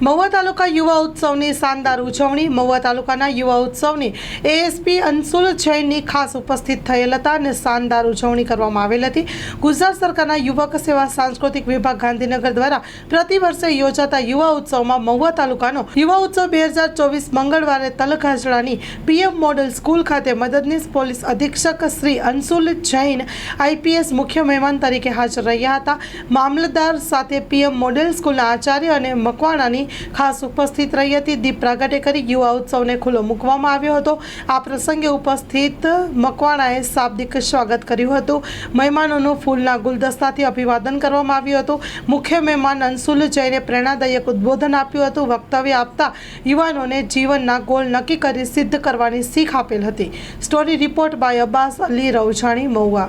મહુવા તાલુકા યુવા ઉત્સવની શાનદાર ઉજવણી. મહુવા તાલુકાના યુવા ઉત્સવની એએસપી અંશુલ જૈનની ખાસ ઉપસ્થિત થયેલ હતા અને શાનદાર ઉજવણી કરવામાં આવેલ હતી. ગુજરાત સરકારના યુવક સેવા સાંસ્કૃતિક વિભાગ ગાંધીનગર દ્વારા પ્રતિ વર્ષે યોજાતા યુવા ઉત્સવમાં મહુવા તાલુકાનો યુવા ઉત્સવ બે હજાર ચોવીસ મંગળવારે તલખાજડાની પીએમ મોડલ સ્કૂલ ખાતે મદદનીશ પોલીસ અધિક્ષક શ્રી અંશુલ જૈન આઈપીએસ મુખ્ય મહેમાન તરીકે હાજર રહ્યા હતા. મામલતદાર સાથે પીએમ મોડેલ સ્કૂલના આચાર્ય અને મકવાણાની ખાસ ઉપસ્થિત રહી હતી. દીપ પ્રાગટ્ય કરી યુવા ઉત્સવને ખુલ્લો મૂકવામાં આવ્યો હતો. આ પ્રસંગે ઉપસ્થિત મકવાણાએ શાબ્દિક સ્વાગત કર્યું હતું. મહેમાનોનું ફૂલના ગુલદસ્તાથી અભિવાદન કરવામાં આવ્યું હતું. મુખ્ય મહેમાન અંશુલ જૈને પ્રેરણાદાયક ઉદ્બોધન આપ્યું હતું. વક્તવ્ય આપતા યુવાનોને જીવનના ગોલ નક્કી કરી સિદ્ધ કરવાની શીખ આપેલ હતી. Story report by Abbas Ali Ravchhani Mahuva.